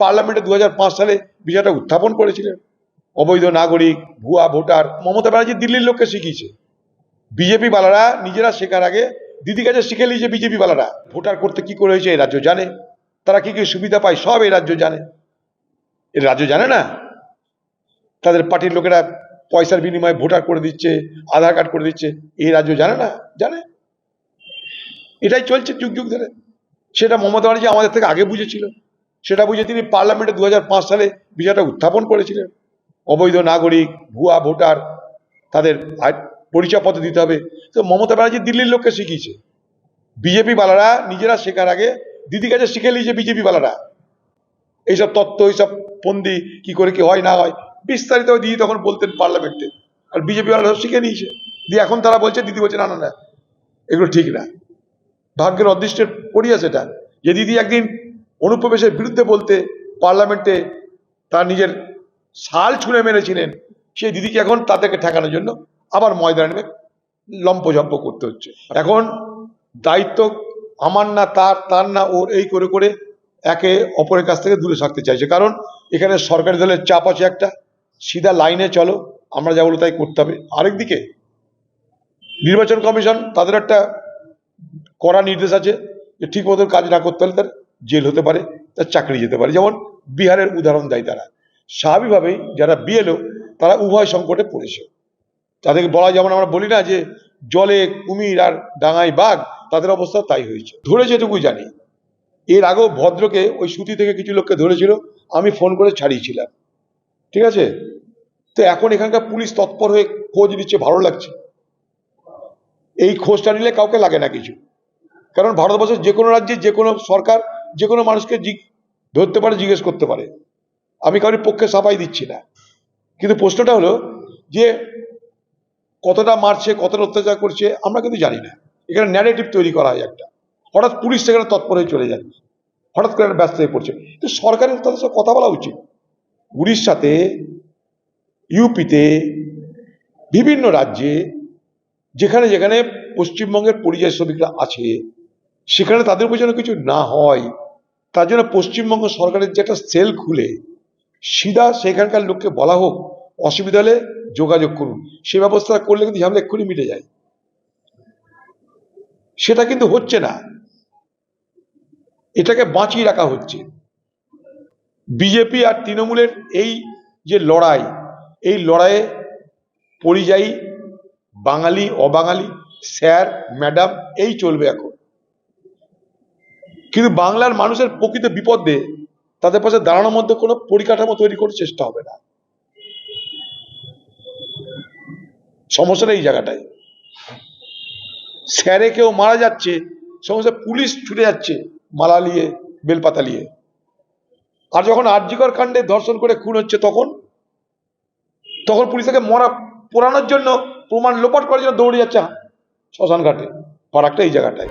পার্লামেন্টে দু হাজার পাঁচ সালে বিষয়টা উত্থাপন করেছিলেন। অবৈধ নাগরিক, ভুয়া ভোটার। মমতা ব্যানার্জি দিল্লির লোককে শিখিয়েছে। বিজেপি বালারা নিজেরা শেখার আগে দিদি কাছে শিখে নিয়েছে বিজেপি বালারা। ভোটার করতে কি করে হয়েছে এই রাজ্য জানে। তারা কি কি সুবিধা পায় সব এই রাজ্য জানে। এই রাজ্য জানে না? তাদের পার্টির লোকেরা পয়সার বিনিময়ে ভোটার করে দিচ্ছে, আধার কার্ড করে দিচ্ছে। এই রাজ্য জানে না? জানে? এটাই চলছে যুগ যুগ ধরে। সেটা মমতা ব্যানার্জি আমাদের থেকে আগে বুঝেছিল। সেটা বুঝে তিনি পার্লামেন্টে দু হাজার পাঁচ সালে বিষয়টা উত্থাপন করেছিলেন। অবৈধ নাগরিক, ভুয়া ভোটার, তাদের পরিচয়পত্র দিতে হবে। তো মমতা ব্যানার্জি দিল্লির লোককে শিখিয়েছে। বিজেপি বালারা নিজেরা শেখার আগে দিদি কাছে শিখে নিয়েছে বিজেপি বালারা। এইসব তত্ত্ব, এইসব ফন্দি কি করে কি হয় না হয়, বিস্তারিত দিদি তখন বলতেন পার্লামেন্টে। আর বিজেপি বালারা শিখে নিয়েছে। দিয়ে এখন তারা বলছে, দিদি বলছে, না না না, এগুলো ঠিক না। ভাগ্যের অদৃষ্টের পড়িয়া সেটা। যে দিদি একদিন অনুপ্রবেশের বিরুদ্ধে বলতে পার্লামেন্টে তার নিজের শাল ছুঁড়ে মেরেছিলেন সেই দিদিকে এখন তাদেরকে ঠেকানোর জন্য আবার ময়দানে নেমে লম্পজম্প করতে হচ্ছে। এখন দায়িত্ব আমার না তার তার না ওর এই করে করে একে অপরের কাছ থেকে দূরে থাকতে চাইছে। কারণ এখানে সরকারি দলের চাপ আছে একটা, সিধা লাইনে চলো, আমরা যা বলো তাই করতে হবে। আরেকদিকে নির্বাচন কমিশন তাদের একটা করা নির্দেশ আছে যে ঠিক মতন কাজ না করতে হলে তার জেল হতে পারে, তার চাকরি যেতে পারে। যেমন বিহারের উদাহরণ দেয় তারা। স্বাভাবিকভাবেই যারা বিএলও, তারা উভয় সংকটে পড়েছে। তাদেরকে বলা যেমন আমরা বলি না যে জলে কুমির আর ডাঙায় বাঘ, তাদের অবস্থা তাই হয়েছে। ধরে যেটুকু জানি, এর আগেও ভদ্রকে ওই সুতি থেকে কিছু লোককে ধরেছিল, আমি ফোন করে ছাড়িয়েছিলাম। ঠিক আছে? তো এখন এখানকার পুলিশ তৎপর হয়ে খোঁজ নিচ্ছে, ভালো লাগছে। এই খোঁজটা নিলে কাউকে লাগে না কিছু। কারণ ভারতবর্ষের যে কোনো রাজ্যে যে কোনো সরকার যে কোনো মানুষকে ধরতে পারে, জিজ্ঞেস করতে পারে। আমি কারোর পক্ষে সাফাই দিচ্ছি না। কিন্তু প্রশ্নটা হলো যে কতটা মারছে, কতটা অত্যাচার করছে, আমরা কিন্তু জানি না। এখানে ন্যারেটিভ তৈরি করা হয় একটা। হঠাৎ পুলিশ সেখানে তৎপর হয়ে চলে যাচ্ছে। হঠাৎ করে ব্যস্ত হয়ে পড়ছে। তো সরকারের তাদের সাথে কথা বলা উচিত। উড়িষ্যাতে ইউপিতে বিভিন্ন রাজ্যে যেখানে যেখানে পশ্চিমবঙ্গের পরিযায়ী শ্রমিকরা আছে, সেখানে তাদের উপর যেন কিছু না হয় তার জন্য পশ্চিমবঙ্গ সরকারের যে একটা সেল খুলে, সিধা সেখানকার লোককে বলা হোক, অসুবিধা হলে যোগাযোগ করুন। সে ব্যবস্থা করলে কিন্তু ঝামেলা এক্ষুনি মিটে যায়। সেটা কিন্তু হচ্ছে না। এটাকে বাঁচিয়ে রাখা হচ্ছে। বিজেপি আর তৃণমূলের এই যে লড়াই, এই লড়াইয়ে পরিযায়ী বাঙালি, অবাঙালি, স্যার, ম্যাডাম, এই চলবে এখন। কিন্তু বাংলার মানুষের প্রকৃত বিপদে তাদের পাশে দাঁড়ানোর মধ্যে কোনো পরিকাঠামো তৈরি করার চেষ্টা হবে না। সমস্যাটা এই জায়গাটায়। স্যারে কেউ মারা যাচ্ছে সমস্যা পুলিশ ছুটে যাচ্ছে মালা নিয়ে, বেলপাতা নিয়ে। আর যখন আর্যিকর কাণ্ডে ধর্ষণ করে খুন হচ্ছে তখন তখন পুলিশ তাকে মরা পোড়ানোর জন্য প্রমাণ লোপাট করার জন্য দৌড়ে যাচ্ছে শ্মশান ঘাটে ফারাকটা এই জায়গাটায়।